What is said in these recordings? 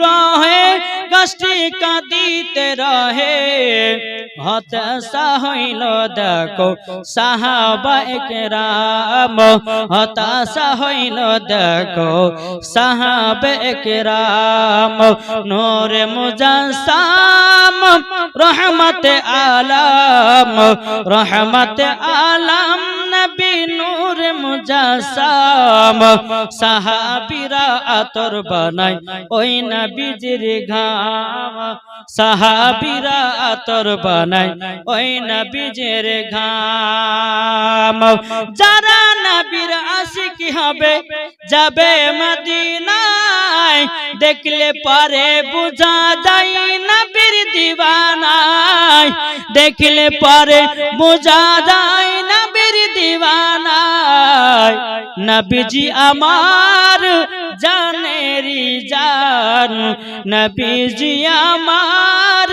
রহে গাছটি কাঁদিতে রহে। হতাশা হইল, দেখো, সাহাবা একরাম। হতাশা হইল, দেখো, সাহাবা একরাম। নূরে মুজাসসাম, রহমত আলম। রহমত আলম নবী নূর মুজাসসাম সাহাবীরা আতর বানায় ওই নবীজির ঘাম। সাহাবীরা আতর বানায় ওই নবীজির ঘাম। যারা নবীর আশিক হবে, যাবে মদিনায়। দেখলে পারে বুঝা যায় নবীর দিওয়ানায়। দেখলে পারে বুঝা যায় দিওয়ানায় নবীজি আমার জানেরি জান নবীজি আমার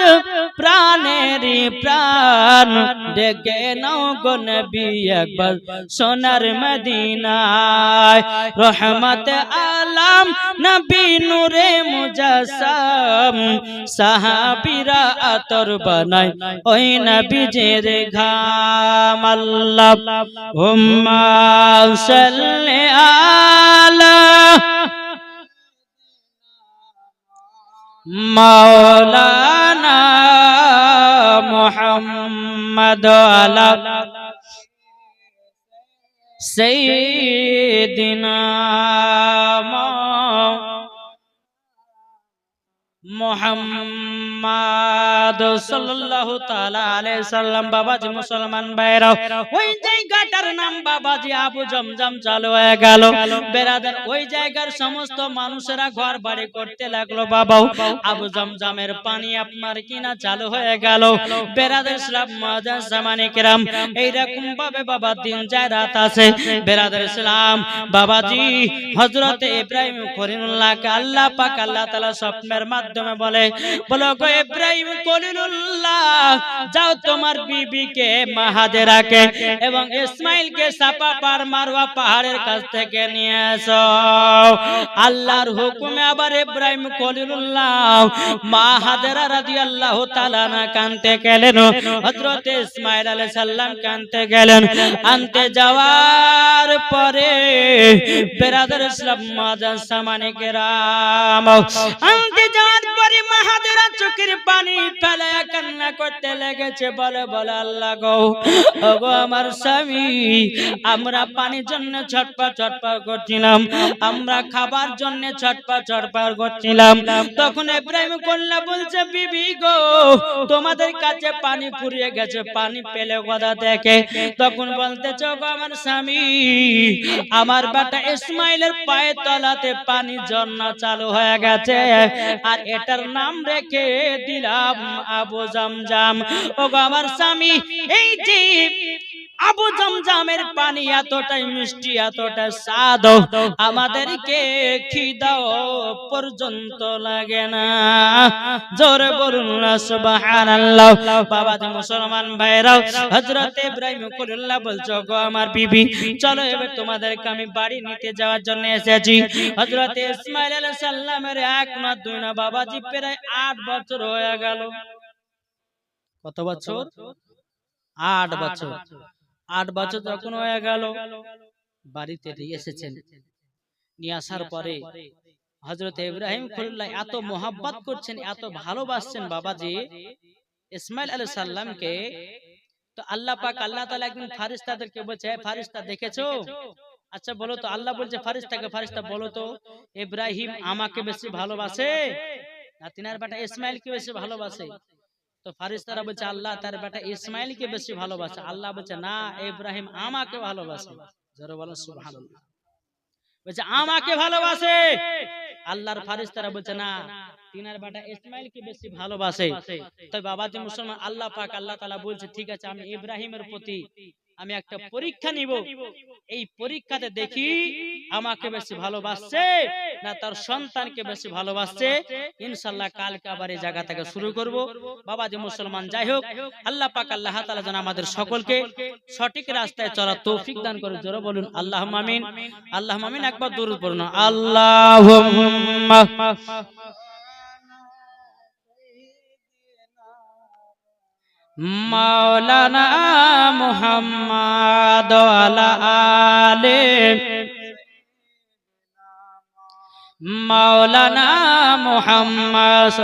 প্রাণেরি প্রাণ। ডেকে নাও গো নবী একবার সোনার মদিনায়। রহমত আলম নবী নূরে মুজাসসাম সাহাবীরা আতর বানায় ওই নবীজের ঘাম। আল্লাহ হুম্মা সাল্লি আলা মৌলানা মোহাম্মদ আলাপ সৈদিনা মোহাম্মদ সাল্লাল্লাহু তাআলা আলাইহি সাল্লাম, বাবাজি মুসলমান ভাইরাও ওই জায়গাটার নাম বাবাজি আবু জমজম চালু হয়ে গেল। বেরাদার, ওই জায়গার সমস্ত মানুষেরা ঘর বাড়ি করতে লাগল, বাবাও। আবু জমজমের পানি আপনার কিনা চালু হয়ে গেল। বেরাদার ইসলাম জামানে কিরাম, এইরকম ভাবে বাবা দিন যায় রাত আছে। বেরাদার ইসলাম বাবাজি, হযরতে ইব্রাহিম খলিলুল্লাহকে আল্লাহ পাক, আল্লাহ তাআলা স্বপ্নের মাধ্যমে বলে, বলো গো ইব্রাহিম খলিলুল্লাহ যাও তোমার বিবিকে মাহাজেরাকে এবং ইসমাইলকে সাপা পার মারওয়া পাহাড়ের কাছ থেকে নিয়ে এসো। আল্লাহর হুকুমে আবার ইব্রাহিম খলিলুল্লাহ মা হাজেরা রাদিয়াল্লাহু তাআলা না কানতে গেলেন, হযরত ইসমাইল আলাইহিস সালাম কানতে গেলেন। আনতে যাওয়ার পরে বেরাদার ইসলাম মাজান সামানে কেরাম আনতে যাওয়ার চোখের পানি কান্না করতে লেগেছে। বলে বলে, আল্লাহ গো, ওগো আমার স্বামী, আমরা পানির জন্য ছটপা ছটপা করছিলাম, আমরা খাবার জন্য ছটপা ছটপা করছিলাম। তখন কন্যা বলছে, বিবি গো, তোমাদের কাছে পানি ফুরিয়ে গেছে, পানি পেলে কথা দেখে। তখন বলতেছ গো আমার স্বামী, আমার বেটা ইসমাইলের পায়ে তলাতে পানি ঝর্ণা চালু হয়ে গেছে, আর এটার নাম রেখে দিলাম আবু জামজাম। ও আমার স্বামী এই যে আবু জমজামের পানি এতটাই মিষ্টি এতটা স্বাদ। আমাদেরকে খিদাও পর্যন্ত লাগে না। জোরে বলুন সুবহানাল্লাহ। বাবা যে মুসলমান ভাইরাও, হযরত ইব্রাহিম কলিল্লাহ বলছো গো আমার বিবি, চলো এবার তোমাদেরকে আমি বাড়ি নিতে যাওয়ার জন্য এসেছি। হযরত ইসমাইল আলাইহিস সালামের এক না দুই না, বাবাজি প্রায় আট বছর হয়ে গেল। কত বছর? আট বছর। আট বছর যখন হয়ে গেল বাড়িতে নিয়ে এসেছেন। নিয়ে আসার পরে হজরত ইব্রাহিম খলিল্লাহ এত মোহাব্বত করছেন এত ভালোবাসছেন বাবাজি। ইসমাইল আলী সাল্লামকে তো আল্লাহ পাক আল্লাহ তাআলা একদিন ফারিস্তাদেরকে বলছে "হে ফারিস্তা দেখেছ? আচ্ছা বলো তো আল্লাহ বলছে ফারিস্তাকে ফারিস্তা বলো তো ইব্রাহিম আমাকে বেশি ভালোবাসে। না তিনার বেটা ইসমাইলকে বেশি ভালোবাসে। তো ফারিস্তারা বলছে আল্লাহ তার বেটা ইসমাইলকে বেশি ভালোবাসে। আল্লাহ বলছে না ইব্রাহিম আমাকে ভালোবাসে। জোরে বলো সুবহানাল্লাহ। বলছে আমাকে ভালোবাসে? আল্লাহর ফারিস্তারা বলছে না তিনার বেটা ইসমাইলকে বেশি ভালোবাসে। তো বাবাজি মুসলমান আল্লাহ পাক আল্লাহ তাআলা বলছে ঠিক আছে আমি ইব্রাহিমের প্রতি আমি একটা পরীক্ষা নিব। এই পরীক্ষাতে দেখি আমাকে বেশি ভালোবাসছে না তার সন্তানকে বেশি ভালোবাসছে ইনশাল্লাহ কালকে আবার এই জায়গা থেকে শুরু করব। বাবা যে মুসলমান যাই হোক আল্লাহ পাক আল্লাহ তাআলা যেন আমাদের সকলকে সঠিক রাস্তায় চলার তৌফিক দান করে জোরে বলুন আল্লাহ আমিন। আল্লাহ আমিন। একবার দরুদ পড়ুন আল্লাহুম্মা। মাওলানা মুহাম্মদ আলা মাওলানা মুহাম্মদ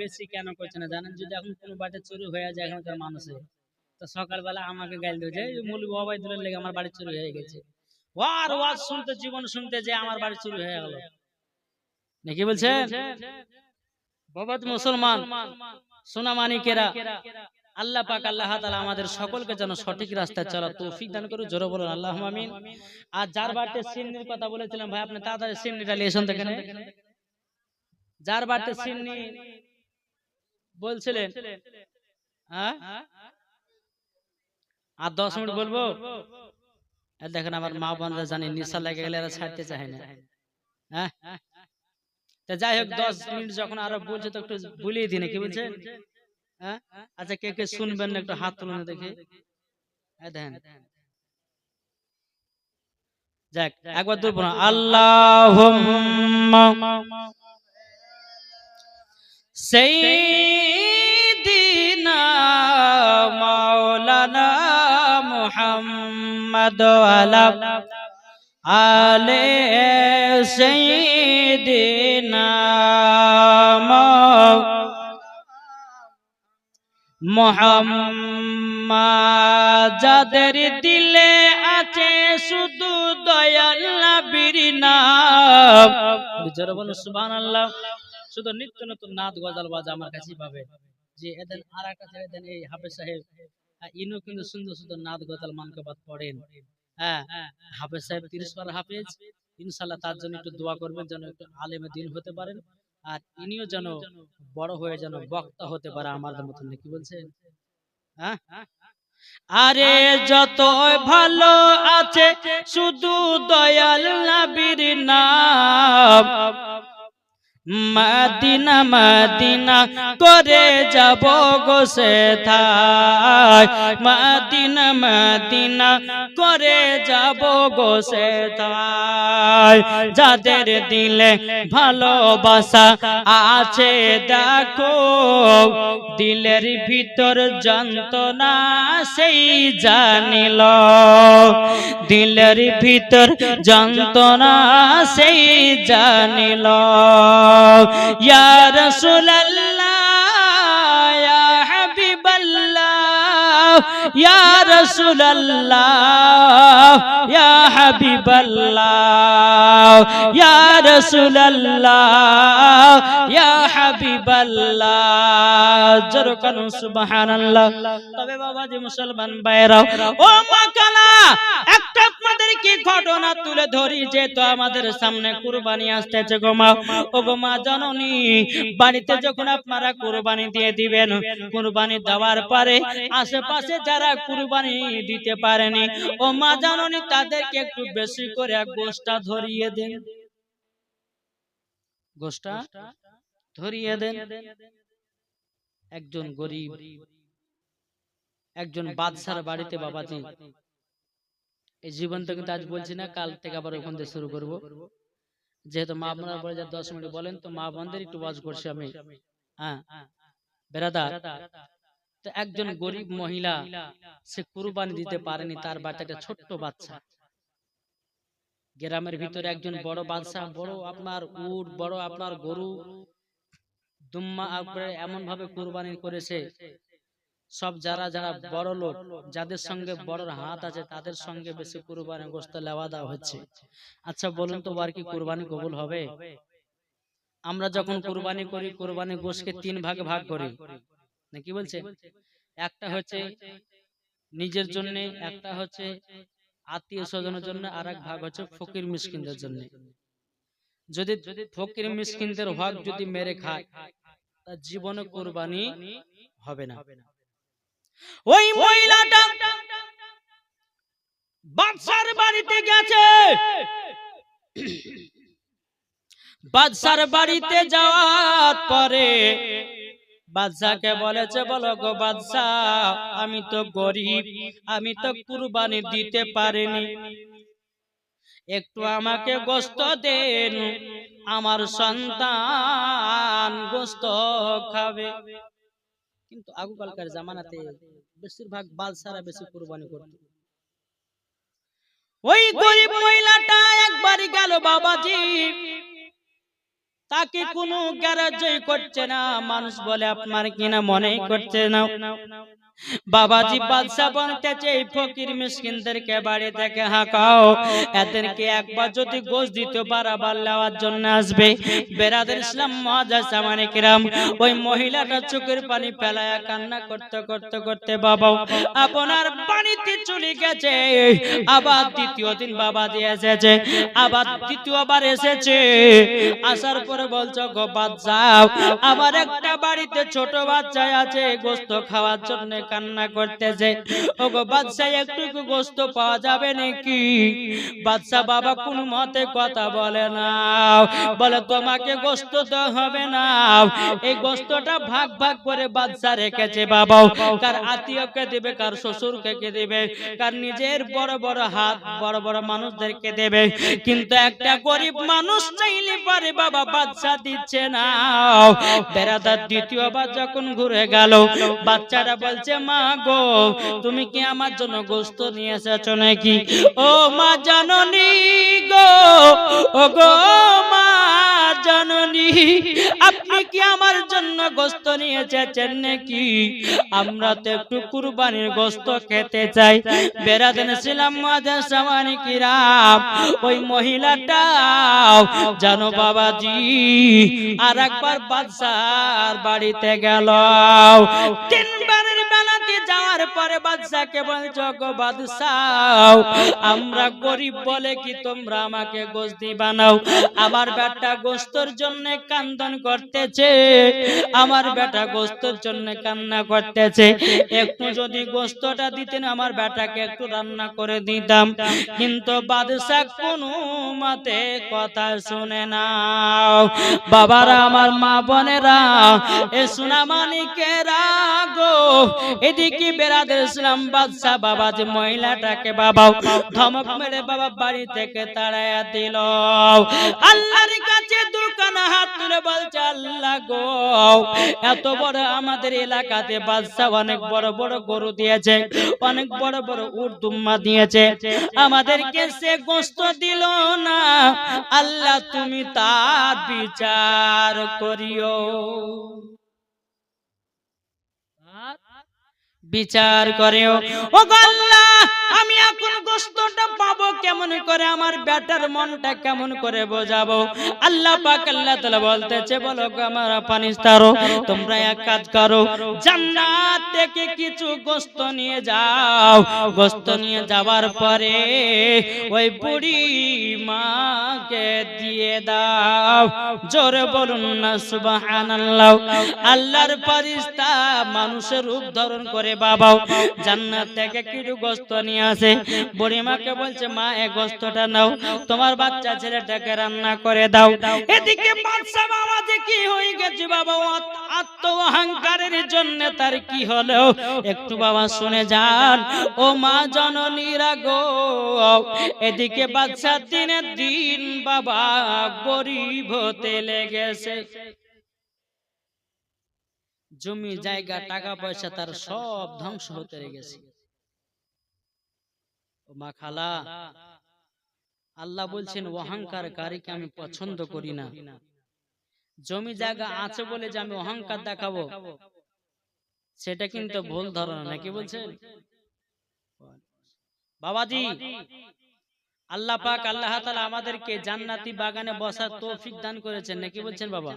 বেশি কেন করছে না? জানেন যদি এখন কোনো বাড়িতে চুরি হয়ে যায় এখানকার মানুষে। তো সকালবেলা আমাকে গাইল দিয়েছে মূল মৌলী ওবাইদুলের লেগে আমার বাড়ি চুরি হয়ে গেছে। ওয়ার ওয়াজ শুনতে জীবন শুনতে যে আমার বাড়ি চুরি হয়ে গেল। নাকি বলছেন? বাবাত মুসলমান সোনা মানিকেরা আল্লাহ পাক আল্লাহ তাআলা আমাদের সকলকে যেন সঠিক রাস্তায় চলা তৌফিক দান করে জোরে বলুন আল্লাহ আমিন। আর যার বাড়িতে সিন্নির কথা বলেছিলাম ভাই আপনি তাড়াতাড়ি সিন্নিটা লিয়েছেন তো এখানে যার বাড়িতে সিন্নি বলছিলেন। হ্যাঁ? আর দশ মিনিট বলব? দেখেন আমার মা বোনরা জানি নিশা লেগে গেলে এরা ছাড়তে চায় না। হ্যাঁ? তা যাই হোক দশ মিনিট যখন আরও বলছে তো একটু বলিয়ে দিন কি বলছে হ্যাঁ? আচ্ছা, আচ্ছা কে কে শুনবেন না একটু হাত তুলুন দেখি। দেখেন হ্যাঁ, হ্যাঁ, যাক একবার তুলব না আল্লাহ সেই দিনা মোহাম্মদ মুহাম্মদ আলে সেই দিনা মোহাম্মদ যাদের দিলে আছে শুধু দয়াল নবীর নাম। জোরে বলুন সুবহানাল্লাহ। শুধু নিত্য নতুন নাদ গজাল বাজা আমার কাছে পাবে। যে এদেন আর একটা ছেড়ে এই হাফেজ সাহেব আহ, ইনও কিন্তু সুন্দর সুন্দর নাদ গজাল মানকাবাদ পড়েন। হ্যাঁ হাফেজ সাহেব তিরিশ বার হাফেজ। ইনশাল্লাহ তার জন্য একটু দোয়া করবেন যেন একটু আলেমে দিন হতে পারেন। আর ইনিও যেন বড় হয়ে যেন বক্তা হতে পারে আমাদের মতন কি বলছেন হ্যাঁ? আরে যত ভালো আছে, শুধু দয়াল নাবির নাম। মাদিনা মাদিনা করে যাব গো সে থাই মাদিনা মাদিনা করে যাব গো সে থাই যাদের দিলে ভালোবাসা আছে, দেখো, দিলের ভিতর যন্ত্রণা সেই জানিল। দিলের ভিতর যন্ত্রণা সেই জানিল। ইয়া রাসূলুল্লাহ, ইয়া হাবিবাল্লাহ, ইয়া রাসূলুল্লাহ, ইয়া হাবিবাল্লাহ, ইয়া রাসূলুল্লাহ, ইয়া হাবিবাল্লাহ। জোরে কানুন সুবহানাল্লাহ। তবে বাবাজি মুসলমান ভাইরাও ও মাকালা একটা আপনাদেরকে ঘটনা তুলে ধরি যে তো আমাদের সামনে কুরবানি আসতেছে গো মা। ও গো মা, জননী? বাড়িতে যখন আপনারা কুরবানি দিয়ে দিবেন, কুরবানি দেওয়ার পরে আশেপাশে যারা কুরবানি দিতে পারেনি, ও মা, জননী? তাদেরকে একটু বেশি করে গোষ্ঠটা ধরিয়ে দেন। গোষ্ঠটা ধরিয়ে দেন। একজন গরিব, একজন বাদশার বাড়িতে বাবাজি। এই জীবনটা কিন্তু আজ বলছি না কাল থেকে আবার ওখান থেকে শুরু করব। যেহেতু মা বোনার পরে যা দশ মিনিট বলেন তো মা বোনদের একটু ওয়াজ করছি আমি। হ্যাঁ। বেরাদার তো একজন গরিব মহিলা সে কুরবানি দিতে পারেনি তার বাচ্চা একটা ছোট্ট বাচ্চা। গ্রামের ভিতরে একজন বড় বাদশা বড় আপনার উট বড় আপনার গরু দুম্মা আপনার এমন ভাবে কুরবানি করেছে। সব যারা যারা বড় লোক যাদের সঙ্গে বড় হাত আছে তাদের সঙ্গে বেশি কুরবানি গোস্ত লেওয়া দেওয়া হচ্ছে। আচ্ছা বলুন তো আর কি কুরবানি কবুল হবে? আমরা যখন কুরবানি করি কুরবানি গোশকে তিন ভাগে ভাগ করি। না কি বলছে? একটা হচ্ছে নিজের জন্য একটা হচ্ছে আত্মীয় স্বজনের জন্য আর এক ভাগ হচ্ছে ফকির মিসকিনদের জন্য। যদি ফকির মিসকিনদের হক যদি মেরে খায় তা জীবনে কুরবানি হবে না। ওই মহিলাটা বাদশার বাড়িতে গেছে। বাদশার বাড়িতে যাওয়ার পরে বাদশাকে বলেছে, বলো গো বাদশাহ আমি তো গরিব, আমি তো কুরবানি দিতে পারিনি। একটু আমাকে গোস্ত দেন, আমার সন্তান গোস্ত খাবে। কিন্তু আগুকালকার জামানাতে বেশিরভাগ বাল সারা বেশি কুরবানি করত। ওই গরিব মহিলাটা একবার গেল বাবাজি। তাকে কোনো গ্যারাজই করছে না। মানুষ বলে আপনার কিনা মনেই করছে না। বাবাজি বাদশাহ বলতেছে এই ফকির মিসকিনদেরকে বাড়ি থেকে হাঁকাও। এদেরকে একবার যদি গোশ দিত বারাবার নেওয়ার জন্য আসবে। বেরাদের ইসলাম মহাজা সামানে কিরাম। ওই মহিলাটা চোখের পানি ফেলায়া কান্না করতে করতে করতে বাবা আপনার বাড়িতে চলে গেছে। আবার দ্বিতীয় দিন বাবাজি এসেছে। আবার দ্বিতীয়বার এসেছে। আসার পরে বলছো গো বাচ্চাও আমার একটা বাড়িতে ছোট বাচ্চা আছে গোস্ত খাওয়ার জন্য কান্না করতেছে। ও গো বাচ্চা একটু গোস্ত পাওয়া যাবে নাকি? বাচ্চা বাবা কোন মতে কথা বলে না। বলে, তোমাকে গোস্ত তো হবে না। এই গোস্তটা ভাগ ভাগ করে বাচ্চা রেখেছে বাবা। কার আত্মীয়কে দিবে, কার শ্বশুরকে কে দিবে, কার নিজের বড় বড় হাত, বড় বড় মানুষদেরকে দেবে। কিন্তু একটা গরিব মানুষ চাইলে পারে বাবা বাচ্চা দিচ্ছে না। বেড়াদার দ্বিতীয়বার যখন ঘুরে গেল বাচ্চাটা বলছে মা গো, তুমি কি আমার জন্য গোস্ত নিয়ে এসেছ নাকি? ও মা জাননী গো ও গো মা আপনি কি আমার জন্য গোস্ত নিয়ে এসেছেন নাকি? আমরা তো একটু কুরবানির গোস্ত খেতে চাই। বেড়াতেন ছিলাম মাঝে সামানি কিরাম। ওই মহিলাটা জানো বাবাজি আর একবার বাদশার বাড়িতে গেল। তিনবারের বেলাতে যাওয়ার পরে বাদশাকে বলছো গো বাদশাহ আমরা গরিব বলে কি তোমরা আমাকে গোস্তি বানাও? আমার বেটা গোস্তর জন্য কান্দন করতেছে, আমার বেটা গোস্তর জন্য কান্না করতেছে। একটু যদি গোস্তটা দিতেন, আমার বেটাকে একটু রান্না করে দিতাম। কিন্তু বাদশাহ কোনো মতে কথা শুনে না। বাবারা, আমার মা বোনেরা, এ সোনা মানিকেরা গো এদিকে বেড়াদের ইসলাম বাদশাহ বাবা যে মহিলাটাকে বাবা ধমক মেরে বাবা বাড়ি থেকে তাড়াইয়া দিল। আল্লাহর কাছে দুখানা হাত তুলে বলছে, আল্লাহ গো, এত বড় আমাদের এলাকাতে বাদশাহ অনেক বড় বড় গরু দিয়েছে, অনেক বড় বড় উর্দুম্মা দিয়েছে। আমাদেরকে সে গোস্ত দিল না। আল্লাহ তুমি তার বিচার করিও। বিচার করেও। ও আল্লাহ, আমি এখন গোস্তটা পাবো কেমন করে? আমার বেটার মনটা কেমন করে বোঝাবো? আল্লাহ পাক আল্লাহ তাআলা বলতেছে, বলো আমার পানিস্তারো তোমরা এক কাজ করো, জান্নাত থেকে কিছু গোস্ত নিয়ে যাও। গোস্ত নিয়ে যাওয়ার পরে ওই বুড়ি মাকে দিয়ে দাও। জোরে বলুন না, সুবহানাল্লাহ। আল্লাহর ফেরেশতা মানুষের রূপ ধারণ করে বাবাও জান্নাত থেকে কিছু গোস্ত নিয়ে আসে। বুড়িমাকে বলছে, মা এই গোস্তটা নাও, তোমার বাচ্চা ছেলেটাকে রান্না করে দাও। এদিকে বাদশা বাবা যে কি হয়ে গেছে বাবা আত্ম অহংকারের জন্য তার কি হলো? একটু বাবা শুনে যান। ও মা জননীরা গো এদিকে বাচ্চা দিনের দিন বাবা গরিব হতে লেগেছে। জমি জায়গা টাকা পয়সা তার সব ধ্বংস হতে লেগেছে। ও মা খালা আল্লাহ বলছেন অহংকার কারীকে আমি পছন্দ করি না। জমি জায়গা আছে বলে যে আমি অহংকার দেখাবো। সেটা কিন্তু ভুল ধারণা নাকি বলছেন? বাবাজি আল্লাহ পাক আল্লাহ তাআলা আমাদেরকে জান্নাতি বাগানে বসার তৌফিক দান করেছেন নাকি বলছেন বাবা?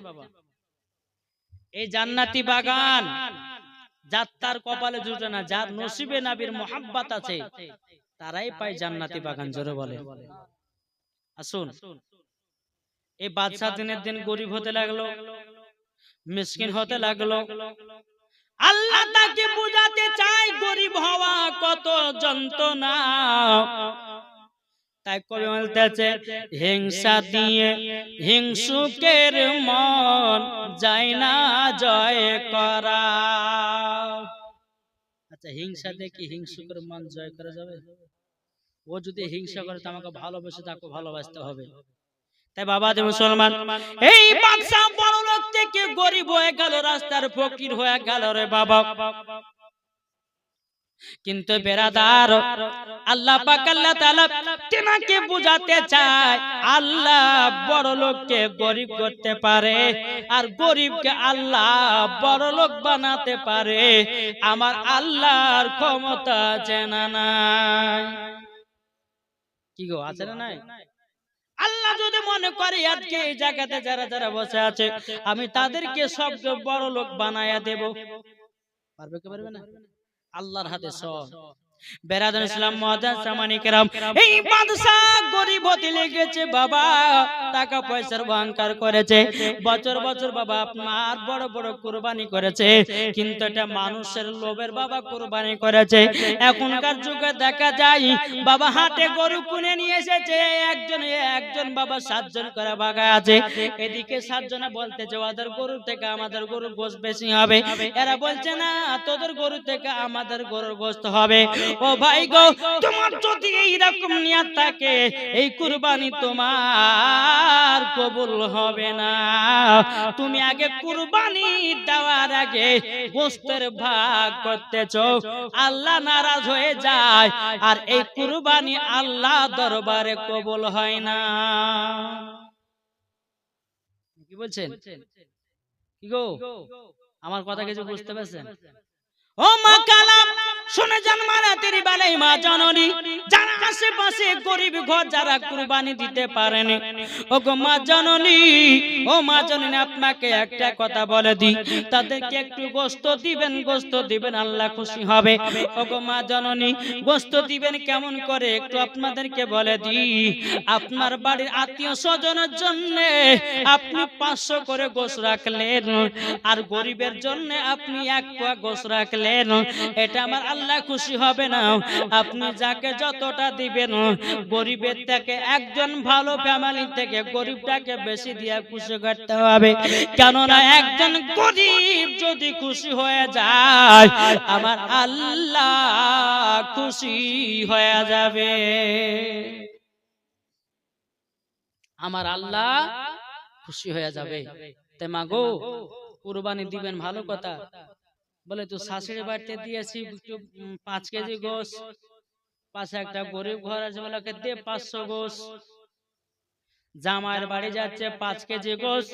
এই জান্নাতি বাগান। যার তার কপালে জুটে না যার নসিবে নাবির মোহাব্বত আছে তারাই পায় জান্নাতি বাগান জোরে বলে আসুন। এই বাদশাহ দিনের দিন গরিব হতে লাগল মিসকিন হতে লাগল। আল্লাহ তাকে বুঝাতে চায় গরিব হওয়া কত যন্ত্রণা। তাই কবি বলতেছে হিংসা দিয়ে হিংসুকের মন যায় না জয় করা। আচ্ছা হিংসা দিয়ে কি হিংসুকের মন জয় করা যাবে? ও যদি হিংসা করে তো আমাকে ভালোবেসে তাকে ভালোবাসতে হবে। তাই বাবা যে মুসলমান এই বাদশা বড় লোক থেকে গরিব হয়ে গেল রাস্তার ফকির হয়ে গেল রে বাবা। কিন্তু বেরাদার, আল্লাহ পাক আল্লাহ তাআলা তেনাকে বুঝাতে চায়, আল্লাহ বড় লোককে গরিব করতে পারে আর গরিবকে আল্লাহ বড় লোক বানাতে পারে। আমার আল্লাহর ক্ষমতা আছে না নাই। কি গো, আছে না নাই? আল্লাহ যদি মনে করে আজকে এই জায়গাতে যারা যারা বসে আছে, আমি তাদেরকে সব বড় লোক বানায়া দেব। পারবে কি পারবে না? আল্লাহর হাতে সব। বেরাদুল ইসলাম সামানিকেরাম এই বাদশাহ গরিব হতে লেগেছে বাবা টাকা পয়সার অহংকার করেছে। বছর বছর বাবা আপনার বড় বড় কুরবানি করেছে। কিন্তু এটা মানুষের লোভের বাবা কুরবানি করেছে। এখনকার যুগে দেখা যায় বাবা হাটে গরু কিনে নিয়ে এসেছে একজন একজন বাবা সাতজন করে বাগা আছে। এদিকে সাতজনে বলতেছে ওদের গরু থেকে আমাদের গরুর গোশ বেশি হবে। এরা বলছে না তোদের গরু থেকে আমাদের গরুর গোস্ত হবে ও ভাই গো, তোমার যদি এইরকম নিয়ত থাকে, এই কুরবানি তোমার কবুল হবে না। তুমি আগে কুরবানি দেওয়ার আগে গোস্তের ভাগ করতেছ, আল্লাহ নারাজ হয়ে যায়, আর এই কুরবানি আল্লাহ দরবারে কবুল হয় না। কি বলছেন? কি গো? আমার কথা কিছু বুঝতে পারছেন? ও মা কালাম শুনে যান মারা তেরি বালাই মা জননী। যারা আশেপাশে গরিব ঘর যারা কুরবানি দিতে পারেনি। ও গো মা জননী, ও মা জননী, আপনাকে একটা কথা বলে দি তাদেরকে একটু গোস্ত দিবেন গোস্ত দিবেন, আল্লাহ খুশি হবে। ও গো মা জননী গোস্ত দিবেন কেমন করে? একটু আপনাদেরকে বলে দি আপনার বাড়ির আত্মীয় স্বজনের জন্য আপনি পাঁচশো করে গোস রাখলেন। আর গরিবের জন্য আপনি এক পোয়া গোস রাখলেন। এটা আমার আল্লাহ খুশি হবে না। আপনি যাকে যতটা দিবেন, গরিবের থেকে একজন ভালো ফ্যামিলি থেকে গরিবটাকে বেশি দিয়ে খুশি করতে হবে। কেননা একজন গরিব যদি খুশি হয়ে যায়, আমার আল্লাহ খুশি হয়ে যাবে। আমার আল্লাহ খুশি হয়ে যাবে। তে মাগো, কুরবানি দিবেন ভালো কথা। বলে তো শাশুড়ি বাড়িতে দিয়েছি পাঁচ কেজি গোস। পাশে একটা গরিব ঘর আছে বলে দে পাঁচশো গোস। জামাইয়ের বাড়ি যাচ্ছে পাঁচ কেজি গোস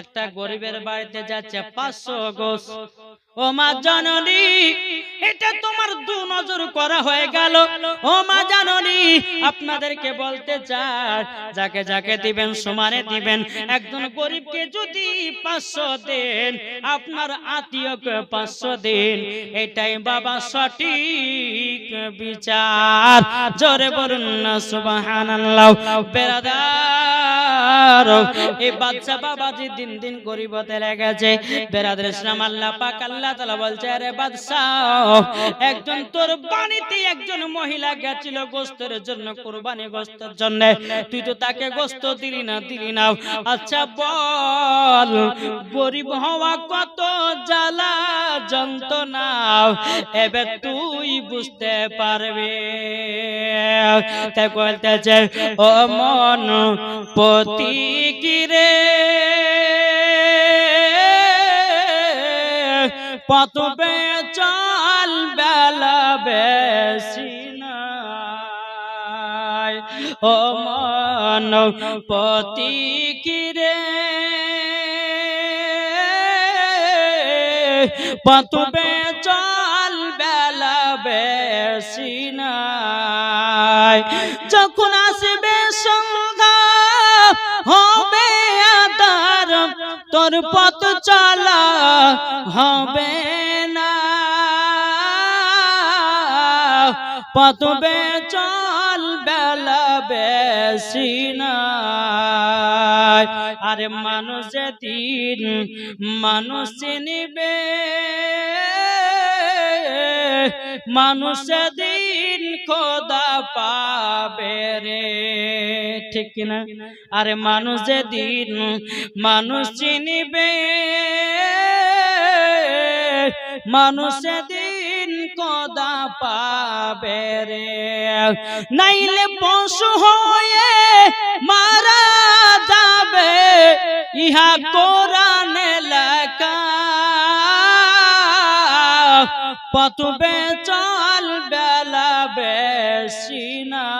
একটা গরিবের বাড়িতে যাচ্ছে পাঁচশো গোস ও মা জননী, এটা তোমার দু নজর করা হয়ে গেল। ও মা জাননী, আপনাদেরকে বলতে চাই, যাকে যাকে দিবেন, সমানে দিবেন। একজন গরিবকে যদি পাঁচশো দেন, আপনার আত্মীয়কে পাঁচশো দিন। এটাই বাবা সঠিক। বিচার। জোরে বলুন না সুবহানাল্লাহ। বেরাদার। এই বাচ্চা বাবাজি দিন দিন গরিব হতে লেগেছে বেরাদের ইসলাম আল্লাহ পাক আল্লাহ তাআলা বলছে আরে একজন তোর বাণীতে একজন মহিলা গেছিল গোস্তের জন্য কুরবানি গোস্তের জন্য। তুই তো তাকে গোস্ত দিলি না দিলি না। আচ্ছা বল গরিব হওয়া কত জ্বালা যন্ত্রণা। এবার তুই বুঝতে পারবে। তাই বলতেছে ও মন পতি গিরে পতবে চল বেলা বেশি নাই। ও মন পতি কিরে পতবে চল বেলা বেশি নাই। যখন আসবে সন্ধ্যা হবে আদার, তোর পথ চলা হবে না। পতবে চল বেলা বেশি না আরে মানুষ যেদিন মানুষ চিনিবে, মানুষ দিন খোদা পাবে রে। ঠিক কিনা? আরে মানুষ যেদিন মানুষ চিনিবে, মানুষ দিন কদা পাবে রে। নাইলে পশু হয়ে মারা যাবে, ইহা কোরআনে লেখা পতবে চল বেলা বেশি নাই।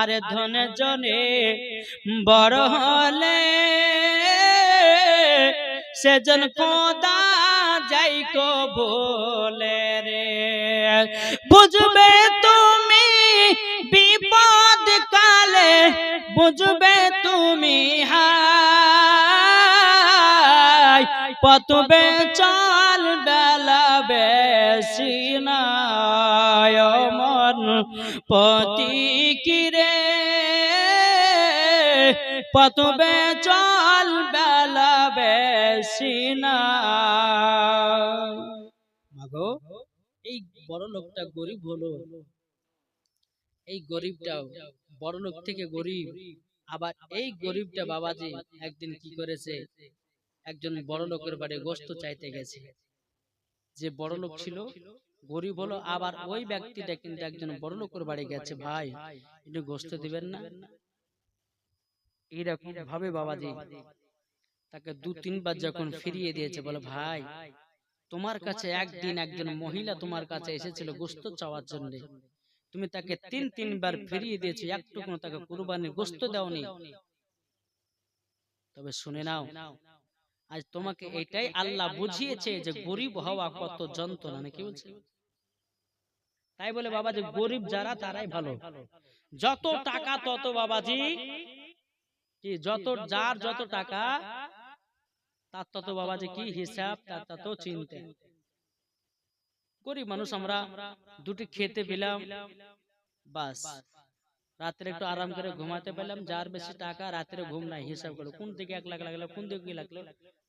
আরে ধনে জনে বড় হলে সেজন কোদা যাই কো বলে রে। বুঝবে তুমি বিপদ কালে বুঝবে তুমি হাই পতবে চল বেলা বেশি নাই মন পতি কিরে পতবে চল বেলা বেশি না মাগো এই বড় লোকটা গরিব হলো। এই গরিবটা বড় লোক থেকে গরিব। আবার এই গরিবটা বাবাজি একদিন কি করেছে? একজন বড় লোকের বাড়ি গোস্ত চাইতে গেছে। যে বড় লোক ছিল গরিব হলো আবার ওই ব্যক্তিটা কিন্তু একজন বড় লোকের বাড়ি গেছে। ভাই একটু গোস্ত দিবেন না? এইরকম ভাবে বাবাজি তাকে দু তিনবার যখন ফিরিয়ে দিয়েছে বলে ভাই তোমার কাছে একদিন একজন মহিলা তোমার কাছে এসেছিল গোস্ত চাওয়ার জন্য। তুমি তাকে তিন তিনবার ফিরিয়ে দিয়েছ একটুকু তাকে কুরবানির গোস্ত দাওনি। তবে শুনে নাও। আজ তোমাকে এটাই আল্লাহ বুঝিয়েছে যে গরিব হওয়া কত যন্ত্রণা নাকি বলছে তাই বলে বাবা যে গরিব যারা তারাই ভালো। যত টাকা তত বাবাজি কি যত যার যত টাকা তার তত বাবাজি কি হিসাব তার তত চিনতে। গরিব মানুষ আমরা দুটি খেতে পেলাম বাস। রাত্রে একটু আরাম করে ঘুমাতে পেলাম যার বেশি টাকা রাত্রে ঘুম নাই হিসাব করো কোন দিকে এক লাখ লাগল কোন দিকে কি লাগল।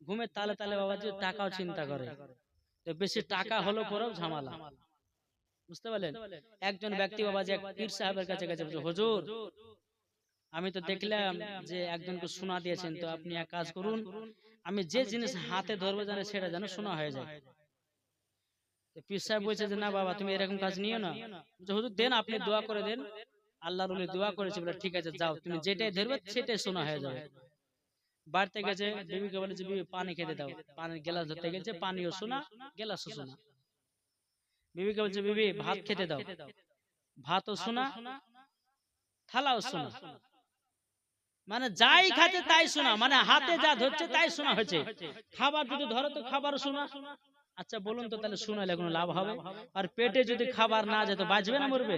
ঘুমের তালে তালে বাবাজি টাকাও চিন্তা করে তো বেশি টাকা হলো পরেও ঝামেলা। বুঝতে পারলেন? একজন ব্যক্তি বাবা যে এক পীর সাহেবের কাছে গেছে হুজুর আমি তো দেখলাম যে একজনকে শোনা দিয়েছেন তো আপনি এক কাজ করুন আমি যে জিনিস হাতে ধরবো জানে সেটা যেন শোনা হয়ে যায়। পীর সাহেব বলছে যে না বাবা তুমি এরকম কাজ নিও না। হুজুর দেন আপনি দোয়া করে দেন আল্লাহর উনি দোয়া করেছে বলে ঠিক আছে যাও। তুমি যেটাই ধরবে সেটাই শোনা হয়ে যাবে। বাড়িতে গেছে বিবিকে বলে যে বিবি পানি খেতে দাও। পানির গ্লাস ধরতে গেছে পানিও শোনা গ্লাসও শোনা বিবিকে বলছে বিবি ভাত খেতে দাও। ভাতও শোনা থালাও শোনা মানে যাই খাচ্ছে তাই শোনা মানে হাতে যা ধরছে তাই শোনা হয়েছে। খাবার যদি ধরো তো খাবার শোনা আচ্ছা বলুন তো তাহলে শোনালে কোনো লাভ হবে। আর পেটে যদি খাবার না যেত বাঁচবে না মরবে।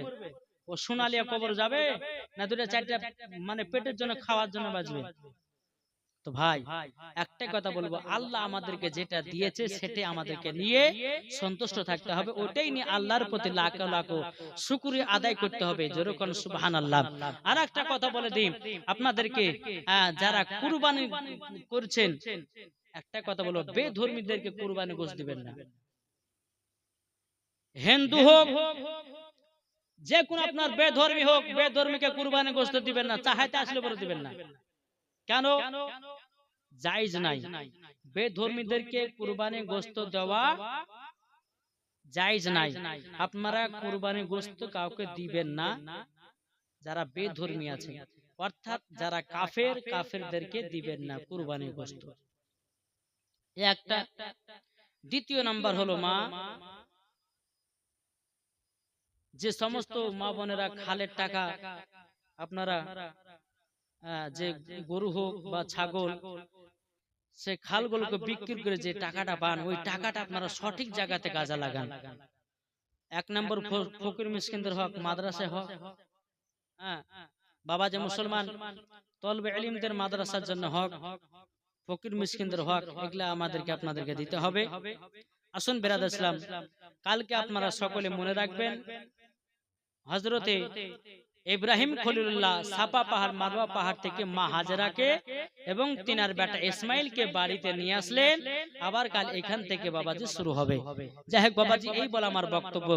ও সোনালিয়া কবর যাবে না দুটা চারটা মানে পেটের জন্য খাওয়ার জন্য বাঁচবে। তো ভাই একটাই কথা বলব আল্লাহ আমাদেরকে যেটা দিয়েছে সেটাই আমাদেরকে নিয়ে সন্তুষ্ট থাকতে হবে ওটাই নিয়ে আল্লাহর প্রতি লাখো লাখো শুকুরি আদায় করতে হবে যেরকম সুবাহান আল্লাহ আর একটা কথা বলে দিই আপনাদেরকে আহ, যারা কুরবানি করছেন একটা কথা বলব বেধর্মীদেরকে কুরবানি গোস দিবেন না। হিন্দু হোক যে কোন আপনার বেধর্মী হোক বেধর্মীকে কুরবানি গোস্ত দিবেন না চাহাইতে আসলে বলে দিবেন না। কেন? জাইজ নাই। বেধর্মীদেরকে কুরবানি গোস্ত দেওয়া জাইজ নাই। আপনারা কুরবানি গোস্ত কাউকে দিবেন না যারা বেধর্মী আছে। অর্থাৎ যারা কাফের কাফেরদেরকে দিবেন না কুরবানি গোস্ত একটা দ্বিতীয় নাম্বার হলো মা। যে সমস্ত মা বোনেরা খালের টাকা আপনারা যে গরু হোক বা ছাগল সে খালগুলোকে বিক্রি করে যে টাকাটা পান ওই টাকাটা আপনারা সঠিক জায়গাতে কাজে লাগান। এক নম্বর ফকির মিসকিনদের হক মাদ্রাসায় হক। হ্যাঁ বাবা যে মুসলমান তলবে এলিমদের মাদ্রাসার জন্য হক। ফকির মিসকিনদের হক এগুলা আমাদেরকে আপনাদেরকে দিতে হবে। আসুন বেরাদ ইসলাম কালকে আপনারা সকলে মনে রাখবেন হজরতে ইব্রাহিম খলিলুল্লাহ সাপা পাহাড় মারওয়া পাহাড় থেকে মা হাজারাকে এবং তিনার বেটা ইসমাইল কে বাড়িতে নিয়ে আসলেন। আবার কাল এখান থেকে বাবাজি শুরু হবে। যাই হোক বাবাজি এই বলে আমার বক্তব্য।